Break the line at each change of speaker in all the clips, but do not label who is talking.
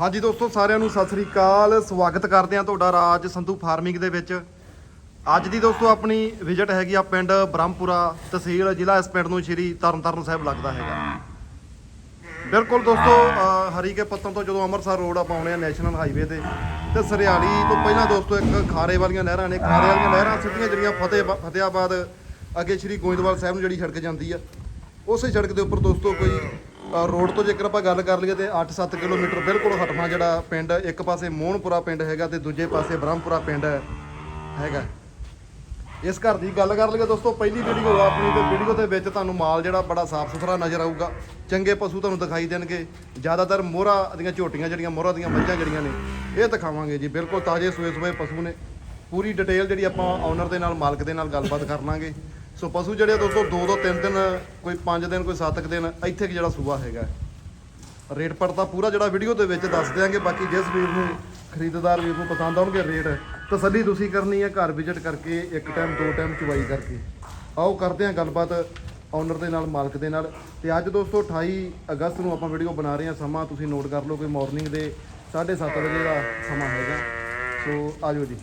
ਹਾਂਜੀ ਦੋਸਤੋ, ਸਾਰਿਆਂ ਨੂੰ ਸਤਿ ਸ੍ਰੀ ਅਕਾਲ। ਸਵਾਗਤ ਕਰਦੇ ਹਾਂ ਤੁਹਾਡਾ ਰਾਜ ਸੰਧੂ ਫਾਰਮਿੰਗ ਦੇ ਵਿੱਚ। ਅੱਜ ਦੀ ਦੋਸਤੋ, ਆਪਣੀ ਵਿਜ਼ਿਟ ਹੈਗੀ ਆ ਪਿੰਡ ਬ੍ਰਹਮਪੁਰਾ ਤਹਿਸੀਲ, ਜ਼ਿਲ੍ਹਾ ਇਸ ਪਿੰਡ ਨੂੰ ਸ਼੍ਰੀ ਤਰਨਤਾਰਨ ਸਾਹਿਬ ਲੱਗਦਾ ਹੈਗਾ। ਬਿਲਕੁਲ ਦੋਸਤੋ ਹਰੀਕੇ ਪੱਤਨ ਤੋਂ ਜਦੋਂ ਅੰਮ੍ਰਿਤਸਰ ਰੋਡ ਆਪਾਂ ਆਉਣੇ ਆ ਨੈਸ਼ਨਲ ਹਾਈਵੇ ਤੇ ਤੇ ਸਰਿਆਲੀ ਤੋਂ ਪਹਿਲਾਂ ਦੋਸਤੋ, ਇੱਕ ਖਾਰੇ ਵਾਲੀਆਂ ਨਹਿਰਾਂ ਨੇ। ਖਾਰੇ ਵਾਲੀਆਂ ਨਹਿਰਾਂ ਸਿੱਧੀਆਂ ਜਿਹੜੀਆਂ ਫਤਿਹ ਫਤਿਆਬਾਦ ਅੱਗੇ ਸ਼੍ਰੀ ਗੋਇੰਦਵਾਲ ਸਾਹਿਬ ਨੂੰ ਜਿਹੜੀ ਸੜਕ ਜਾਂਦੀ ਆ, ਉਸੇ ਸੜਕ ਦੇ ਉੱਪਰ ਦੋਸਤੋ ਕੋਈ ਰੋਡ ਤੋਂ ਜੇਕਰ ਆਪਾਂ ਗੱਲ ਕਰ ਲਈਏ ਤੇ 8-7 ਕਿਲੋਮੀਟਰ ਬਿਲਕੁਲ ਹਟਵਾਂ ਜਿਹੜਾ ਪਿੰਡ ਇੱਕ ਪਾਸੇ ਮੋਹਨਪੁਰਾ ਪਿੰਡ ਹੈਗਾ ਤੇ ਦੂਜੇ ਪਾਸੇ ਬ੍ਰਹਮਪੁਰਾ ਪਿੰਡ ਹੈਗਾ। ਇਸ ਘਰ ਦੀ ਗੱਲ ਕਰ ਲਈਏ ਦੋਸਤੋ, ਪਹਿਲੀ ਵੀਡੀਓ ਆਪਣੀ ਤੇ ਵੀਡੀਓ ਦੇ ਵਿੱਚ ਤੁਹਾਨੂੰ ਮਾਲ ਜਿਹੜਾ ਬੜਾ ਸਾਫ਼ ਸੁਥਰਾ ਨਜ਼ਰ ਆਊਗਾ। ਚੰਗੇ ਪਸ਼ੂ ਤੁਹਾਨੂੰ ਦਿਖਾਈ ਦੇਣਗੇ। ਜ਼ਿਆਦਾਤਰ ਮੋਹਰਾ ਦੀਆਂ ਝੋਟੀਆਂ ਜਿਹੜੀਆਂ, ਮੋਹਰਾ ਦੀਆਂ ਮੱਝਾਂ ਜਿਹੜੀਆਂ ਨੇ, ਇਹ ਦਿਖਾਵਾਂਗੇ ਜੀ। ਬਿਲਕੁਲ ਤਾਜ਼ੇ ਸੂਏ ਸੂਏ ਪਸ਼ੂ ਨੇ। ਪੂਰੀ ਡਿਟੇਲ ਜਿਹੜੀ ਆਪਾਂ ਓਨਰ ਦੇ ਨਾਲ, ਮਾਲਕ ਦੇ ਨਾਲ ਗੱਲਬਾਤ ਕਰ ਲਾਂਗੇ। ਸੋ ਪਸ਼ੂ ਜਿਹੜੇ ਆ ਦੋਸਤੋ, ਦੋ ਦੋ ਤਿੰਨ ਦਿਨ, ਕੋਈ 5 ਦਿਨ, ਕੋਈ 7 ਦਿਨ, ਇੱਥੇ ਕੁ ਜਿਹੜਾ ਸੂਆ ਹੈਗਾ। ਰੇਟ ਪੜਤਾ ਪੂਰਾ ਜਿਹੜਾ ਵੀਡੀਓ ਦੇ ਵਿੱਚ ਦੱਸ ਦਿਆਂਗੇ, ਬਾਕੀ ਜਿਸ ਵੀਰ ਨੂੰ, ਖਰੀਦਦਾਰ ਵੀਰ ਨੂੰ ਪਸੰਦ ਆਉਣਗੇ ਰੇਟ, ਤਸੱਲੀ ਤੁਸੀਂ ਕਰਨੀ ਹੈ ਘਰ ਵਿਜ਼ਿਟ ਕਰਕੇ, ਇੱਕ ਟਾਈਮ ਦੋ ਟਾਈਮ ਚੁਵਾਈ ਕਰਕੇ। ਆਓ ਕਰਦੇ ਹਾਂ ਗੱਲਬਾਤ ਓਨਰ ਦੇ ਨਾਲ, ਮਾਲਕ ਦੇ ਨਾਲ। ਤੇ ਅੱਜ ਦੋਸਤੋ 28 ਅਗਸਤ ਨੂੰ ਆਪਾਂ ਵੀਡੀਓ ਬਣਾ ਰਹੇ ਹਾਂ ਸਮਾਂ। ਤੁਸੀਂ ਨੋਟ ਕਰ ਲਓ ਕਿ ਮਾਰਨਿੰਗ ਦੇ 7:30 ਵਜੇ ਦਾ ਸਮਾਂ ਹੈਗਾ। ਸੋ ਆਜੋ ਜੀ।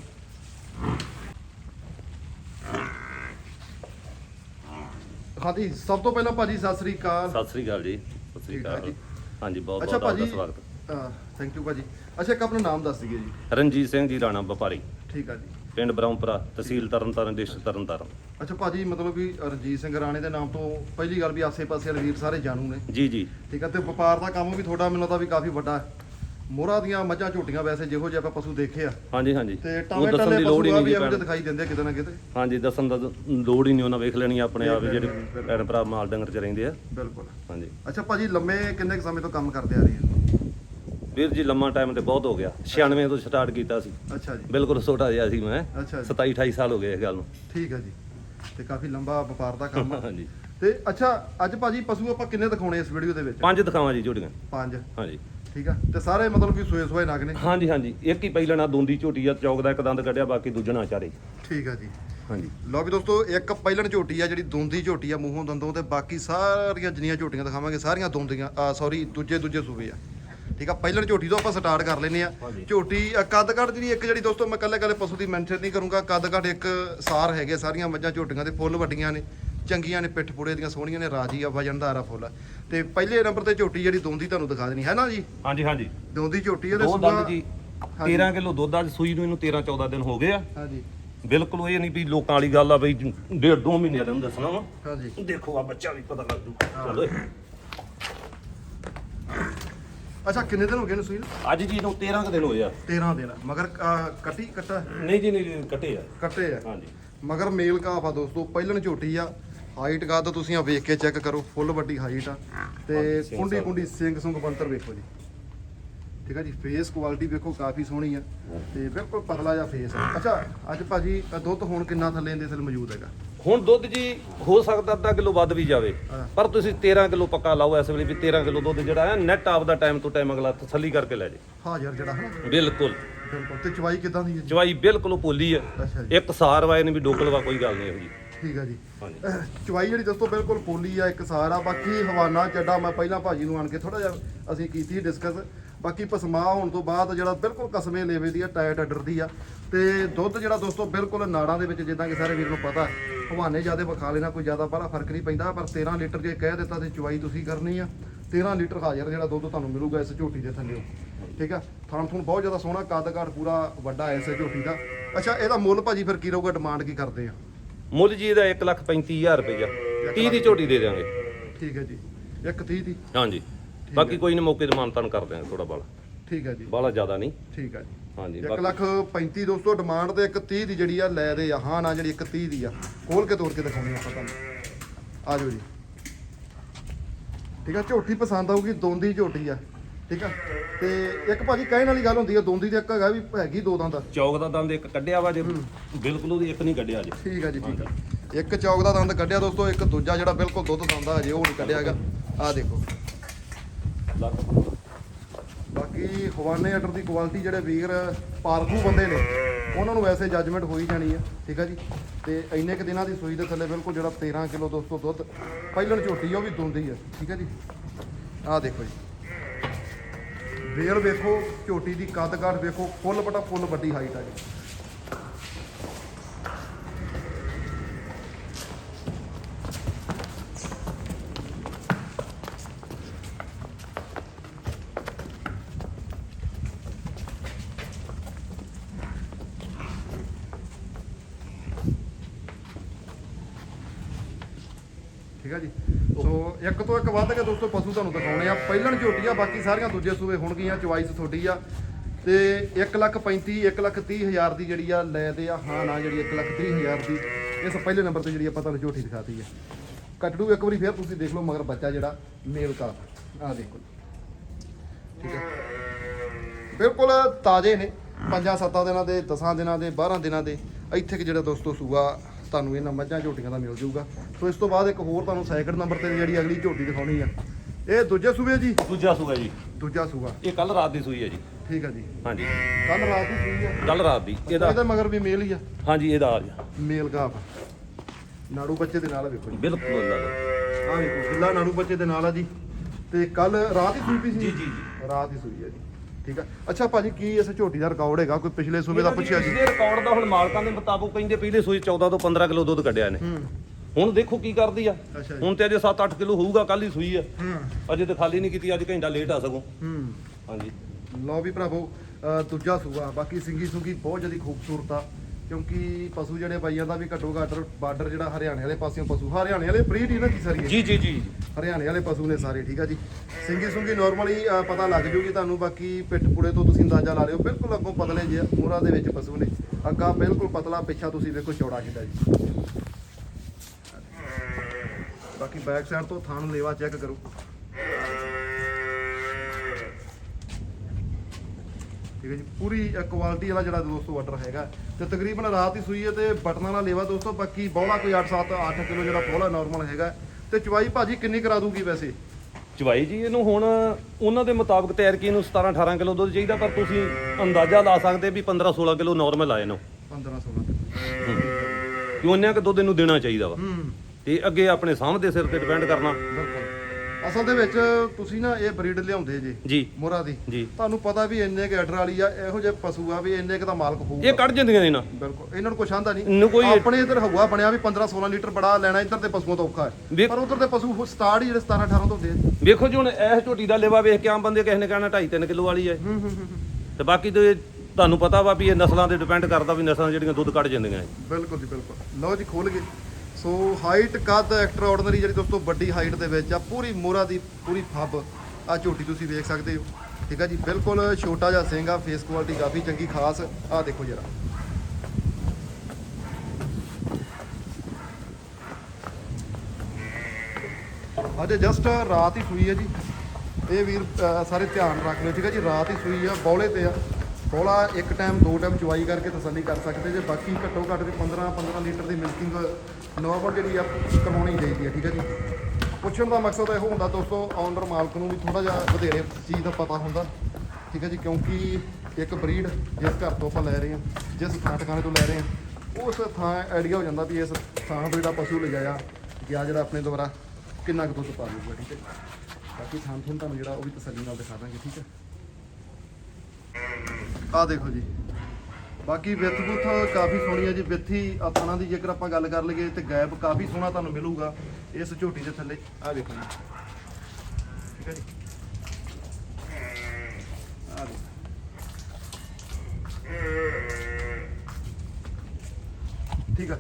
ਹਾਂਜੀ ਸਭ ਤੋਂ ਪਹਿਲਾਂ ਭਾਜੀ ਸਤਿ ਸ੍ਰੀ ਅਕਾਲ।
ਸਤਿ ਸ੍ਰੀ ਅਕਾਲ ਜੀ। ਸਤਿ ਸ੍ਰੀ
ਠੀਕ
ਅਕਾਲ।
ਜੀ।
ਹਾਂਜੀ ਬਹੁਤ ਬਹੁਤ ਤੁਹਾਡਾ ਸਵਾਗਤ।
ਥੈਂਕ ਯੂ ਭਾਜੀ। ਅੱਛਾ ਇੱਕ ਆਪਣਾ ਨਾਮ ਦੱਸ ਦਈਏ ਜੀ।
ਰਣਜੀਤ ਸਿੰਘ ਜੀ ਰਾਣਾ ਵਪਾਰੀ।
ਠੀਕ ਆ ਜੀ।
ਪਿੰਡ ਬ੍ਰਹਮਪੁਰਾ ਤਹਿਸੀਲ ਤਰਨਤਾਰਨ ਡਿਸਟ੍ਰਿਕਟ ਤਰਨਤਾਰਨ।
ਅੱਛਾ ਭਾਜੀ ਮਤਲਬ ਵੀ ਰਣਜੀਤ ਸਿੰਘ ਰਾਣੇ ਦੇ ਨਾਮ ਤੋਂ ਪਹਿਲੀ ਗੱਲ ਵੀ ਆਸੇ-ਪਾਸੇ ਵਾਲੇ ਵੀਰ ਸਾਰੇ ਜਾਣੂ ਨੇ।
ਜੀ ਜੀ।
ਠੀਕ ਆ ਤੇ ਵਪਾਰ ਦਾ ਕੰਮ ਵੀ ਤੁਹਾਡਾ ਮੈਨੂੰ ਲੱਗਦਾ ਵੀ ਕਾਫੀ ਵੱਡਾ ਹੈ। ਮੋਹਰਾ ਦੀਆਂ ਮੱਝਾਂ ਝੋਟੀਆਂ ਵੈਸੇ ਜਿਹੋ ਜਿਹੇ ਆਪਾਂ ਪਸ਼ੂ ਦੇਖੇ ਆ।
ਹਾਂਜੀ ਹਾਂਜੀ।
ਤੇ
ਉਹ
ਟਾਵੇਂ
ਦੱਸਣ
ਟੱਲੇ
ਦੀ ਲੋੜ ਹੀ
ਪਸ਼ੂ ਆ
ਨਹੀਂ
ਵੀ
ਜੀ
ਇਹੋ ਜਿਹੇ
ਭੈਣ।
ਦਿਖਾਈ ਦਿੰਦੇ ਕਿਤੇ ਨਾ ਕਿਤੇ।
ਹਾਂਜੀ ਦੱਸਣ ਦਾ ਲੋੜ ਹੀ ਨਹੀਂ ਉਹਨਾਂ ਵੇਖ ਲੈਣੀ ਆਪਣੇ ਆਪ ਹੀ ਜਿਹੜੇ ਭੈਣ ਭਰਾ ਮਾਲ ਡੰਗਰ ਚ ਰਹਿੰਦੇ ਆ।
ਬਿਲਕੁਲ।
ਹਾਂਜੀ।
ਅੱਛਾ ਭਾਜੀ ਲੰਮੇ ਕਿੰਨੇ ਕੁ ਸਮੇਂ ਤੋਂ ਕੰਮ ਕਰਦੇ ਆ ਰਹੇ ਆ?
ਵੀਰ ਜੀ ਲੰਮਾ ਟਾਈਮ ਤੇ ਬਹੁਤ ਹੋ ਗਿਆ। 96 ਤੋਂ ਸਟਾਰਟ ਕੀਤਾ ਸੀ।
ਅੱਛਾ ਜੀ।
ਬਿਲਕੁਲ ਛੋਟਾ ਜਿਹਾ ਸੀ ਮੈਂ।
ਅੱਛਾ ਜੀ।
27 28 ਸਾਲ ਹੋ ਗਏ ਇਸ ਗੱਲ ਨੂੰ।
ਠੀਕ ਆ ਜੀ। ਤੇ ਕਾਫੀ ਲੰਬਾ ਵਪਾਰ ਦਾ ਕੰਮ ਆ।
ਹਾਂਜੀ।
ਤੇ ਅੱਛਾ ਅੱਜ ਭਾਜੀ ਪਸ਼ੂ ਆਪਾਂ ਕਿੰਨੇ ਦਿਖਾਉਣੇ ਇਸ ਵੀਡੀਓ ਦੇ ਵਿੱਚ?
ਪੰਜ ਦਿਖਾਵਾਂ ਜੀ ਝੋਟੀਆਂ।
ਪੰਜ।
ਹਾਂਜੀ।
ਠੀਕ ਆ? ਤੇ ਸਾਰੇ ਮਤਲਬ ਕਿ ਸੋਏ ਸੋਏ ਨਗ ਨੇ।
ਹਾਂਜੀ ਹਾਂਜੀ। ਇੱਕ ਹੀ ਪਹਿਲਣਾ ਦੋਂਦੀ ਝੋਟੀ ਆ ਚੌਕ ਦਾ ਇੱਕ ਦੰਦ ਕੱਢਿਆ ਬਾਕੀ ਦੂਜਣਾ ਚਾਰੇ।
ਠੀਕ ਆ ਜੀ।
ਹਾਂਜੀ।
ਲਓ ਵੀ ਦੋਸਤੋ ਇੱਕ ਪਹਿਲਣ ਝੋਟੀ ਆ ਜਿਹੜੀ ਦੋਂਦੀ ਝੋਟੀ ਆ ਮੂੰਹੋਂ ਦੰਦੋਂ ਤੇ ਬਾਕੀ ਸਾਰੀਆਂ ਜਿੰਨੀਆਂ ਝੋਟੀਆਂ ਦਿਖਾਵਾਂਗੇ ਸਾਰੀਆਂ ਦੋਂਦੀਆਂ ਸੌਰੀ ਦੂਜੇ ਦੂਜੇ ਸੂਬੇ ਆ। ਠੀਕ ਆ? ਪਹਿਲਣ ਝੋਟੀ ਤੋਂ ਆਪਾਂ ਸਟਾਰਟ ਕਰ ਲੈਨੇ ਆ। ਝੋਟੀ ਕੱਦ ਕੱਦ ਜਿਹੜੀ ਇੱਕ ਜਿਹੜੀ ਦੋਸਤੋ ਮੈਂ ਕੱਲੇ ਕੱਲੇ ਪਸ਼ੂ ਦੀ ਮੈਂਸ਼ਨ ਨਹੀਂ ਕਰੂੰਗਾ ਕੱਦ ਕੱਦ ਇੱਕ ਸਾਰ ਹੈਗੇ ਸਾਰੀਆਂ ਮੱਝਾਂ ਝੋਟੀਆਂ ਦੇ ਫੁੱਲ ਵੱਡੀਆਂ ਨੇ। ਚੰਗੀਆਂ ਨੇ ਪਿੱਠ ਪੁੜੇ ਦੀਆਂ ਸੋਹਣੀਆਂ ਨੇ ਰਾਜੀ ਆ ਵਜਨਦਾਰ ਆ ਫੁੱਲ ਤੇ ਪਹਿਲੇ ਨੰਬਰ ਤੇ ਝੋਟੀ ਜਿਹੜੀ ਦੋਂਦੀ ਤੁਹਾਨੂੰ ਦਿਖਾ ਦੇਣੀ ਹੈ ਨਾ ਜੀ?
ਹਾਂਜੀ ਹਾਂਜੀ।
ਦੋਂਦੀ ਝੋਟੀ ਇਹਦੇ
ਦੋ
ਸੂਬਾ
ਦੰਦ ਜੀ
ਹਾਂਜੀ।
13 ਕਿਲੋ ਦੁੱਧ ਅੱਜ ਸੂਈ ਨੂੰ ਇਹਨੂੰ 13 14 ਦਿਨ ਹੋ ਗਏ ਆ।
ਹਾਂਜੀ।
ਬਿਲਕੁਲ ਇਹ ਨਹੀਂ ਵੀ ਲੋਕਾਂ ਵਾਲੀ ਗੱਲ ਆ ਬਈ ਡੇਢ ਦੋ ਮਹੀਨੇ ਦਾ ਦੱਸਣਾ ਵਾ।
ਹਾਂਜੀ।
ਦੇਖੋ ਆ ਬੱਚਾ ਵੀ ਪਤਾ ਲੱਗ ਜੂ ਚਲੋ।
ਅੱਛਾ ਕਿੰਨੇ ਦਿਨ ਹੋ ਗਏ ਨੇ ਸੂਈ ਨੂੰ?
ਅੱਜ ਜੀ ਨੂੰ 13 ਕੁ ਦਿਨ ਹੋਏ ਆ।
13 ਦਿਨ ਮਗਰ ਕੱਟੀ ਕੱਟਾ?
ਨਹੀਂ ਜੀ ਨਹੀਂ ਕੱਟੇ ਆ।
ਕੱਟੇ ਆ।
ਹਾਂਜੀ।
ਮਗਰ ਮੇਲ ਕਾਫ ਆ ਦੋਸਤੋ ਪਹਿਲਣ ਝੋਟੀ ਆ। ਹਾਈਟ ਕੱਦ ਤੁਸੀਂ ਆ ਵੇਖ ਕੇ ਚੈੱਕ ਕਰੋ ਫੁੱਲ ਵੱਡੀ ਹਾਈਟ ਆ। ਤੇ ਕੁੰਡੀ। ਕੁੰਡੀ ਸਿੰਘ ਸੁੰਗ ਬੰਤਰ ਵੇਖੋ ਜੀ। ਠੀਕ ਆ ਜੀ ਫੇਸ ਕੁਆਲਿਟੀ ਵੇਖੋ ਕਾਫੀ ਸੋਹਣੀ ਆ। ਤੇ ਬਿਲਕੁਲ ਪਤਲਾ ਜਿਹਾ ਫੇਸ ਆ। ਅੱਛਾ ਅੱਜ ਭਾਜੀ ਦੁੱਧ ਹੁਣ ਕਿੰਨਾ ਥੱਲੇ ਦੇ ਥੱਲੇ ਮੌਜੂਦ ਹੈਗਾ?
ਹੁਣ ਦੁੱਧ ਜੀ ਹੋ ਸਕਦਾ ਅੱਧਾ ਕਿਲੋ ਵੱਧ ਵੀ ਜਾਵੇ।
ਹਾਂ।
ਪਰ ਤੁਸੀਂ 13 ਕਿਲੋ ਪੱਕਾ ਲਾਓ ਇਸ ਵੇਲੇ ਵੀ 13 ਕਿਲੋ ਦੁੱਧ ਜਿਹੜਾ ਹੈ ਨੈਟ ਆਫ ਦਾ ਟਾਈਮ ਤੋਂ ਟਾਈਮ ਅਗਲਾ ਤਸੱਲੀ ਕਰਕੇ ਲੈ ਜੇ।
ਹਾਜ਼ਰ ਜਿਹੜਾ ਹੈ
ਬਿਲਕੁਲ।
ਬਿਲਕੁਲ। ਤੇ ਚਵਾਈ ਕਿਦਾਂ ਦੀ ਹੈ ਜੀ?
ਜਵਾਈ ਬਿਲਕੁਲ ਪੋਲੀ ਹੈ। ਇੱਕ ਸਾਰ ਵਾਏ ਨੇ ਵੀ ਡੋਕਲਵਾ ਕੋਈ ਗੱਲ ਨਹੀਂ ਇਹੋ ਜੀ।
ਠੀਕ ਆ ਜੀ।
ਹਾਂਜੀ।
ਚਵਾਈ ਜਿਹੜੀ ਦੋਸਤੋ ਬਿਲਕੁਲ ਪੋਲੀ ਆ ਇੱਕ ਸਾਰ ਆ। ਬਾਕੀ ਹਵਾਨਾ ਚੱਡਾ ਮੈਂ ਪਹਿਲਾਂ ਭਾਜੀ ਨੂੰ ਆਣ ਕੇ ਥੋੜਾ ਜਿਹਾ ਅਸੀਂ ਕੀਤੀ ਡਿਸਕਸ ਬਾਕੀ ਪਸਮਾ ਹੋਣ ਤੋਂ ਬਾਅਦ ਜਿਹੜਾ ਬਿਲਕੁਲ ਕਸਮੇ ਲੇਵੇ ਦੀ ਆ ਟਾਇਟ ਅੱਡਰ ਦੀ ਆ। ਤੇ ਦੁੱਧ ਜਿਹੜਾ ਦੋਸਤੋ ਬਿਲਕੁਲ ਨਾੜਾਂ ਦੇ ਵਿੱਚ ਜਿੱਦਾਂ ਕਿ ਸਾਰੇ ਵੀਰ ਨੂੰ ਪਤਾ ਹਵਾਨੇ ਜਿਆਦੇ ਵਿਖਾ ਲੈਣਾ ਕੋਈ ਜ਼ਿਆਦਾ ਬੜਾ ਫ਼ਰਕ ਨਹੀਂ ਪੈਂਦਾ। ਪਰ 13 ਲੀਟਰ ਜੇ ਕਹਿ ਦਿੱਤਾ ਤੇ ਚਵਾਈ ਤੁਸੀਂ ਕਰਨੀ ਆ। 13 ਲੀਟਰ ਹਾਜ਼ਰ ਜਿਹੜਾ ਦੁੱਧ ਤੁਹਾਨੂੰ ਮਿਲੂਗਾ ਇਸ ਝੋਟੀ ਦੇ ਥੱਲੇ। ਠੀਕ ਆ? ਥਣ ਥਣ ਬਹੁਤ ਜ਼ਿਆਦਾ ਸੋਹਣਾ ਕੱਦ ਕਾਠ ਪੂਰਾ ਵੱਡਾ ਹੈ ਇਸ ਝੋਟੀ ਦਾ। ਅੱਛਾ ਇਹਦਾ ਮੁੱਲ ਭਾਜੀ ਫਿਰ ਕੀ ਰਹੂਗਾ ਡਿਮਾਂਡ ਕੀ ਕਰਦੇ ਆ?
ਮੁੱਲ ਜੀ ਇਹਦਾ 135000 ਰੁਪਇਆ 30 ਦੀ ਝੋਟੀ ਦੇ ਦਿਆਂਗੇ।
ਠੀਕ ਹੈ ਜੀ। ਇੱਕ 30 ਦੀ?
ਹਾਂਜੀ। ਬਾਕੀ ਕੋਈ ਨਹੀਂ ਮੌਕੇ ਤੇ ਮਾਨਤਾਨ ਕਰ ਦਿਆਂਗੇ ਥੋੜਾ ਬਾਲਾ
ਠੀਕ ਹੈ ਜੀ।
ਬਾਲਾ ਜ਼ਿਆਦਾ ਨਹੀਂ
ਠੀਕ ਹੈ ਜੀ।
ਹਾਂਜੀ
1
ਬਾਕੀ
ਲੱਖ 35 ਦੋਸਤੋ ਡਿਮਾਂਡ ਤੇ ਇੱਕ 30 ਦੀ ਜਿਹੜੀ ਆ ਲੈ ਦੇ ਆ। ਹਾਂ ਨਾ ਜਿਹੜੀ ਇੱਕ 30 ਦੀ ਆ। ਖੋਲ ਕੇ ਤੋੜ ਕੇ ਦਿਖਾਉਣੀ ਆਪਾਂ ਤੁਹਾਨੂੰ। ਆ ਜਾਓ ਜੀ। ਠੀਕ ਆ ਝੋਟੀ ਪਸੰਦ ਆਊਗੀ ਦੋਂਦੀ ਝੋਟੀ ਆ। ਠੀਕ ਆ? ਤੇ ਇੱਕ ਭਾਜੀ ਕਹਿਣ ਵਾਲੀ ਗੱਲ ਹੁੰਦੀ ਆ ਦੋਂਦੀ ਤੇ ਇੱਕ ਹੈਗਾ ਵੀ ਹੈਗੀ ਦੋ ਦੰਦ।
ਚੌਕ ਦਾ ਦੰਦ ਇੱਕ ਕੱਢਿਆ ਵਾ ਜੇ ਬਿਲਕੁਲ ਉਹਦੀ ਇੱਕ ਨਹੀਂ ਕੱਢਿਆ ਜੇ
ਠੀਕ ਆ ਜੀ ਠੀਕ ਆ। ਇੱਕ ਚੌਕ ਦਾ ਦੰਦ ਕੱਢਿਆ ਦੋਸਤੋ ਇੱਕ ਦੂਜਾ ਜਿਹੜਾ ਬਿਲਕੁਲ ਦੁੱਧ ਦੰਦਾ ਹਜੇ ਉਹ ਨਹੀਂ ਕੱਢਿਆ ਹੈਗਾ। ਆ ਦੇਖੋ। ਬਾਕੀ ਹਵਾਨੇ ਆਰਡਰ ਦੀ ਕੁਆਲਿਟੀ ਜਿਹੜੇ ਵੀਰ ਪਾਰਖੂ ਬੰਦੇ ਨੇ ਉਹਨਾਂ ਨੂੰ ਵੈਸੇ ਜੱਜਮੈਂਟ ਹੋਈ ਜਾਣੀ ਆ ਠੀਕ ਆ ਜੀ? ਤੇ ਇੰਨੇ ਕ ਦਿਨਾਂ ਦੀ ਸੂਈ ਦੇ ਥੱਲੇ ਬਿਲਕੁਲ ਜਿਹੜਾ 13 ਕਿਲੋ ਦੋਸਤੋ ਦੁੱਧ ਪਹਿਲਣ ਝੋਟੀ ਆ ਉਹ ਵੀ ਦੁੰਦੀ ਆ ਠੀਕ ਆ ਜੀ? ਆਹ ਦੇਖੋ ਜੀ। ਵੇਲ ਵੇਖੋ ਝੋਟੀ ਦੀ ਕੱਦ ਕਾਠ ਵੇਖੋ ਫੁੱਲ ਬਟਾ ਫੁੱਲ ਵੱਡੀ ਹਾਈਟ ਆ ਜੀ ਠੀਕ ਆ ਜੀ ਸੋ ਇੱਕ ਤੋਂ ਇੱਕ ਵੱਧ ਕੇ ਦੋਸਤੋ ਪਸ਼ੂ ਤੁਹਾਨੂੰ ਦਿਖਾਉਣੇ ਆ। ਪਹਿਲਣ ਝੋਟੀ ਆ ਬਾਕੀ ਸਾਰੀਆਂ ਦੂਜੇ ਸੂਏ ਹੋਣਗੀਆਂ, ਚੁਆਇਸ ਤੁਹਾਡੀ ਆ। ਤੇ 1 ਲੱਖ 35 1 ਲੱਖ 30 ਹਜ਼ਾਰ ਦੀ ਜਿਹੜੀ ਆ ਲੈ ਦੇ ਆ। ਹਾਂ, ਨਾ ਜਿਹੜੀ 1 ਲੱਖ 30 ਹਜ਼ਾਰ ਦੀ। ਇਸ ਪਹਿਲੇ ਨੰਬਰ ਤੇ ਜਿਹੜੀ ਆਪਾਂ ਤੁਹਾਨੂੰ ਝੋਟੀ ਦਿਖਾਤੀ ਆ। ਕੱਟੜੂ ਇੱਕ ਵਾਰੀ ਫੇਰ ਤੁਸੀਂ ਦੇਖ ਲਓ, ਮਗਰ ਬੱਚਾ ਜਿਹੜਾ ਮੇਲ ਕਾ ਆ। ਦੇਖੋ ਠੀਕ ਹੈ ਬਿਲਕੁਲ ਤਾਜ਼ੇ ਨੇ। ਪੰਜਾਂ ਸੱਤਾਂ ਦਿਨਾਂ ਦੇ 10 ਦਿਨਾਂ ਦੇ 12 ਦਿਨਾਂ ਦੇ। ਇੱਥੇ ਕਿ ਜਿਹੜਾ ਦੋਸਤੋ ਸੂਆ ਤੁਹਾਨੂੰ ਇਹਨਾਂ ਮੱਝਾਂ ਝੋਟੀਆਂ ਦਾ ਮਿਲ ਜਾਊਗਾ। ਸੋ ਇਸ ਤੋਂ ਬਾਅਦ ਇੱਕ ਹੋਰ ਤੁਹਾਨੂੰ ਸੈਕਿੰਡ ਨੰਬਰ ਤੇ ਜਿਹੜੀ ਅਗਲੀ ਝੋਟੀ ਦਿਖਾਉਣੀ ਆ। ਇਹ ਦੂਜੇ ਸੂਬੇ ਜੀ?
ਦੂਜਾ ਸੂਆ ਜੀ।
ਦੂਜਾ ਸੂਆ
ਇਹ ਕੱਲ ਰਾਤ ਦੀ ਸੂਈ ਹੈ ਜੀ।
ਠੀਕ ਆ ਜੀ।
ਹਾਂਜੀ।
ਕੱਲ ਰਾਤ ਦੀ ਸੂਈ ਆ।
ਕੱਲ ਰਾਤ ਦੀ।
ਇਹਦਾ
ਇਹਦਾ
ਮਗਰ ਵੀ ਮੇਲ ਹੀ ਆ।
ਹਾਂਜੀ ਇਹਦਾ ਆ ਗਿਆ।
ਮੇਲ ਗਾਪ। ਨਾੜੂ ਬੱਚੇ ਦੇ ਨਾਲ ਆ ਵੇਖੋ ਜੀ।
ਬਿਲਕੁਲ
ਆ ਵੇਖੋ ਗਿੱਲਾ ਨਾੜੂ ਬੱਚੇ ਦੇ ਨਾਲ ਆ ਜੀ। ਤੇ ਕੱਲ ਰਾਤ ਹੀ ਸੂਈ ਪਈ ਸੀ?
ਜੀ, ਜੀ, ਜੀ।
ਰਾਤ ਹੀ ਸੂਈ ਆ ਜੀ। ਠੀਕ ਆ। ਅੱਛਾ ਭਾਜੀ ਕੀ ਇਸ ਝੋਟੀ ਦਾ ਰਿਕਾਰਡ ਹੈਗਾ? ਕੋਈ ਪਿਛਲੇ ਸੂਬੇ ਦਾ ਪੁੱਛਿਆ ਜੀ?
ਪਿਛਲੇ ਰਿਕਾਰਡ ਦਾ ਹੁਣ ਮਾਲਕਾਂ ਦੇ ਮੁਤਾਬਕ ਕਹਿੰਦੇ ਪਹਿਲੇ ਸੂਈ 14 ਤੋਂ 15 ਕਿਲੋ ਦੁੱਧ ਕੱਢਿਆ ਨੇ ਹੁਣ ਦੇਖੋ ਕੀ ਕਰਦੀ ਆ।
ਅੱਛਾ ਜੀ।
ਹੁਣ ਤੇ ਅਜੇ 7-8 ਕਿਲੋ ਹੋਊਗਾ ਕੱਲ ਹੀ ਸੂਈ ਆ।
ਹੂੰ।
ਅਜੇ ਤੇ ਖਾਲੀ ਨਹੀਂ ਕੀਤੀ ਅੱਜ ਘੰਟਾ ਲੇਟ ਆ ਸਗੋਂ।
ਹੂੰ।
ਹਾਂਜੀ।
ਲਓ ਵੀ ਭਰਾਵੋ ਦੂਜਾ ਸੂਆ ਬਾਕੀ ਸਿੰਗੀ ਸੁੰਗੀ ਬਹੁਤ ਜ਼ਿਆਦਾ ਖੂਬਸੂਰਤ ਆ। ਕਿਉਂਕਿ ਪਸ਼ੂ ਜਿਹੜੇ ਬਾਈਆਂ ਦਾ ਵੀ ਘੱਟੋ ਘੱਟ ਬਾਰਡਰ ਜਿਹੜਾ ਹਰਿਆਣੇ ਵਾਲੇ ਪਾਸਿਓਂ ਪਸ਼ੂ ਹਰਿਆਣੇ ਵਾਲੇ ਬਰੀਡ ਹੀ ਨਾ ਕੀ ਸਾਰੀ।
ਜੀ ਜੀ ਜੀ।
ਹਰਿਆਣੇ ਵਾਲੇ ਪਸ਼ੂ ਨੇ ਸਾਰੇ ਠੀਕ ਆ ਜੀ। ਸਿੰਗੀ ਸੁੰਗੀ ਨਾਰਮਲੀ ਪਤਾ ਲੱਗ ਜੂਗੀ ਤੁਹਾਨੂੰ ਬਾਕੀ ਪਿੱਠ ਪੁੜੇ ਤੋਂ ਤੁਸੀਂ ਅੰਦਾਜ਼ਾ ਲਾ ਲਿਓ ਬਿਲਕੁਲ ਅੱਗੋਂ ਪਤਲੇ ਜੇ ਮੋਹਰਾ ਦੇ ਵਿੱਚ ਪਸ਼ੂ ਨੇ। ਅੱਗਾ ਬਿਲਕੁਲ ਪਤਲਾ ਪਿੱਛਾ ਤੁਸੀਂ ਵੇਖੋ ਚੌੜਾ ਕਿੱਡਾ ਜੀ। ਬਾਕੀ ਬੈਕ ਸਾਈਡ ਤੋਂ ਥਾਣ ਲੇਵਾ ਚੈੱਕ ਕਰੋ। ਠੀਕ ਹੈ ਜੀ ਪੂਰੀ ਕੁਆਲਿਟੀ ਵਾਲਾ ਜਿਹੜਾ ਦੋਸਤੋ ਆਰਡਰ ਹੈਗਾ। ਤੇ ਤਕਰੀਬਨ ਰਾਤ ਹੀ ਸੂਈ ਹੈ ਤੇ ਬਟਨਾਂ ਵਾਲਾ ਲੇਵਾ ਦੋਸਤੋ ਬਾਕੀ ਬੌਲਾ ਕੋਈ 8 7 8 ਕਿਲੋ ਜਿਹੜਾ ਬੌਲਾ ਨਾਰਮਲ ਹੈਗਾ। ਤੇ ਚਵਾਈ ਭਾਜੀ ਕਿੰਨੀ ਕਰਾ ਦੂਗੀ ਵੈਸੇ?
ਚਵਾਈ ਜੀ ਇਹਨੂੰ ਹੁਣ ਉਹਨਾਂ ਦੇ ਮੁਤਾਬਕ ਤਿਆਰ ਕੀ ਇਹਨੂੰ 17 18 ਕਿਲੋ ਦੁੱਧ ਚਾਹੀਦਾ ਪਰ ਤੁਸੀਂ ਅੰਦਾਜ਼ਾ ਲਾ ਸਕਦੇ ਵੀ 15 16 ਕਿਲੋ ਨਾਰਮਲ ਆਏ ਨੂੰ
15 16
ਕਿ ਉਹਨਾਂ ਕ ਦੁੱਧ ਇਹਨੂੰ ਦੇਣਾ ਚਾਹੀਦਾ ਵਾ? ਤੇ ਅੱਗੇ ਆਪਣੇ ਸਾਹਮਣੇ ਸਿਰ ਤੇ ਡਿਪੈਂਡ ਕਰਨਾ।
ਬਿਲਕੁਲ। ਅਸਲ ਦੇ ਵਿੱਚ ਤੁਸੀਂ ਨਾ ਇਹ ਬਰੀਡ ਲਿਆਉਂਦੇ ਜੇ
ਜੀ।
ਮੋਹਰਾ ਦੀ।
ਜੀ।
ਤੁਹਾਨੂੰ ਪਤਾ ਵੀ ਇੰਨੇ ਕੁ ਆਰਡਰ ਵਾਲੀ ਆ ਇਹੋ ਜਿਹੇ ਪਸ਼ੂ ਆ ਵੀ ਇੰਨੇ ਕੁ ਦਾ ਮਾਲਕ
ਇਹ
ਹੋਊਗਾ
ਕੱਢ ਜਾਂਦੀਆਂ ਨੇ ਨਾ।
ਬਿਲਕੁਲ ਇਹਨਾਂ ਨੂੰ ਕੁਛ ਆਂਦਾ ਨਹੀਂ। ਆਪਣੇ ਇਧਰ ਹਵਾ ਬਣਿਆ ਵੀ 15 16 ਲੀਟਰ ਬੜਾ ਲੈਣਾ ਇੱਧਰ ਤੇ ਪਸ਼ੂਆਂ ਤੋਂ ਔਖਾ ਹੈ। ਪਰ ਉਧਰ ਦੇ ਪਸ਼ੂ ਸਟਾਰਟ ਹੀ ਜਿਹੜੇ 17 18 ਤੋਂ ਹੁੰਦੇ ਆ
ਵੇਖੋ ਜੀ ਹੁਣ ਇਹ ਝੋਟੀ ਦਾ ਲੇਵਾ ਵੇਖ ਕੇ ਆਮ ਬੰਦੇ ਕਿਸੇ ਨੇ ਕਹਿਣਾ 2.5 3 ਕਿਲੋ ਵਾਲੀ ਹੈ। ਤੇ ਬਾਕੀ ਤੇ ਤੁਹਾਨੂੰ ਪਤਾ ਵਾ ਵੀ ਇਹ ਨਸਲਾਂ ਤੇ ਡਿਪੈਂਡ ਕਰਦਾ ਵੀ ਨਸਲਾਂ ਜਿਹੜੀਆਂ ਦੁੱਧ ਕੱਢ ਜਾਂਦੀਆਂ ਹੈ
ਬਿਲਕੁਲ ਜੀ ਬਿਲਕੁਲ। ਲਓ ਜੀ ਖੋਲ ਗਏ। ਸੋ ਹਾਈਟ ਕੱਦ ਐਕਸਟਰਾ ਆਰਡੀਨਰੀ ਜਿਹੜੀ ਦੋਸਤੋ ਵੱਡੀ ਹਾਈਟ ਦੇ ਵਿੱਚ ਆ, ਪੂਰੀ ਮੋਰਾ ਦੀ ਪੂਰੀ ਫੱਬ ਆ ਝੋਟੀ ਤੁਸੀਂ ਵੇਖ ਸਕਦੇ ਹੋ। ਠੀਕ ਆ ਜੀ, ਬਿਲਕੁਲ ਛੋਟਾ ਜਿਹਾ ਸਿੰਘ ਆ ਫੇਸ ਕੁਆਲਿਟੀ ਕਾਫੀ ਚੰਗੀ ਖਾਸ, ਆ ਦੇਖੋ ਜਰਾ। ਅਜੇ ਜਸਟ ਰਾਤ ਹੀ ਸੂਈ ਹੈ ਜੀ। ਇਹ ਵੀਰ ਸਾਰੇ ਧਿਆਨ ਰੱਖ ਲਿਓ, ਠੀਕ ਹੈ ਜੀ, ਰਾਤ ਹੀ ਸੂਈ ਆ, ਬੌਲੇ ਤੇ ਆ। ਬੌਲਾ ਇੱਕ ਟਾਈਮ, ਦੋ ਟਾਈਮ ਚੁਆਈ ਕਰਕੇ ਤਸੱਲੀ ਕਰ ਸਕਦੇ ਜੇ, ਬਾਕੀ ਘੱਟੋ ਘੱਟ ਵੀ 15 15 ਲੀਟਰ ਦੀ ਮਿਲਕਿੰਗ ਨੋਰਮਲ ਜਿਹੜੀ ਆ ਕਰਵਾਉਣੀ ਚਾਹੀਦੀ ਹੈ ਠੀਕ ਹੈ ਜੀ? ਪੁੱਛਣ ਦਾ ਮਕਸਦ ਇਹੋ ਹੁੰਦਾ ਦੋਸਤੋ ਆਨਰ ਮਾਲਕ ਨੂੰ ਵੀ ਥੋੜਾ ਜਿਹਾ ਵਧੇਰੇ ਚੀਜ਼ ਦਾ ਪਤਾ ਹੁੰਦਾ, ਠੀਕ ਹੈ ਜੀ? ਕਿਉਂਕਿ ਇੱਕ ਬਰੀਡ ਜਿਸ ਘਰ ਤੋਂ ਆਪਾਂ ਲੈ ਰਹੇ ਹਾਂ, ਜਿਸ ਥਾਂ ਟਿਕਾਣੇ ਤੋਂ ਲੈ ਰਹੇ ਹਾਂ, ਉਸ ਥਾਂ ਆਈਡੀਆ ਹੋ ਜਾਂਦਾ ਵੀ ਇਸ ਥਾਂ ਤੋਂ ਜਿਹੜਾ ਪਸ਼ੂ ਲਿਜਾਇਆ ਗਿਆ ਜਿਹੜਾ ਆਪਣੇ ਦੁਆਰਾ ਕਿੰਨਾ ਕੁ ਦੁੱਧ ਪਾ ਲੂਗਾ ਠੀਕ ਹੈ ਜੀ। ਬਾਕੀ ਥਾਂ ਥੁਣ ਤੁਹਾਨੂੰ ਜਿਹੜਾ ਉਹ ਵੀ ਤਸੱਲੀ ਨਾਲ ਦਿਖਾ ਦਾਂਗੇ, ਠੀਕ ਹੈ ਆ ਦੇਖੋ ਜੀ। ਬਾਕੀ ਵਿੱਥ ਬੁੱਥ ਕਾਫੀ ਸੋਹਣੀ ਹੈ ਜੀ। ਵਿੱਥੀ ਥਾਣਾ ਦੀ ਜੇਕਰ ਆਪਾਂ ਗੱਲ ਕਰ ਲਈਏ ਤੇ ਗੈਪ ਕਾਫੀ ਸੋਹਣਾ ਤੁਹਾਨੂੰ ਮਿਲੂਗਾ ਇਸ ਝੋਟੀ ਦੇ ਥੱਲੇ। ਆ ਦੇਖੋ ਜੀ। ਠੀਕ ਹੈ ਜੀ। ਆ ਦੇਖੋ। ਠੀਕ ਆ।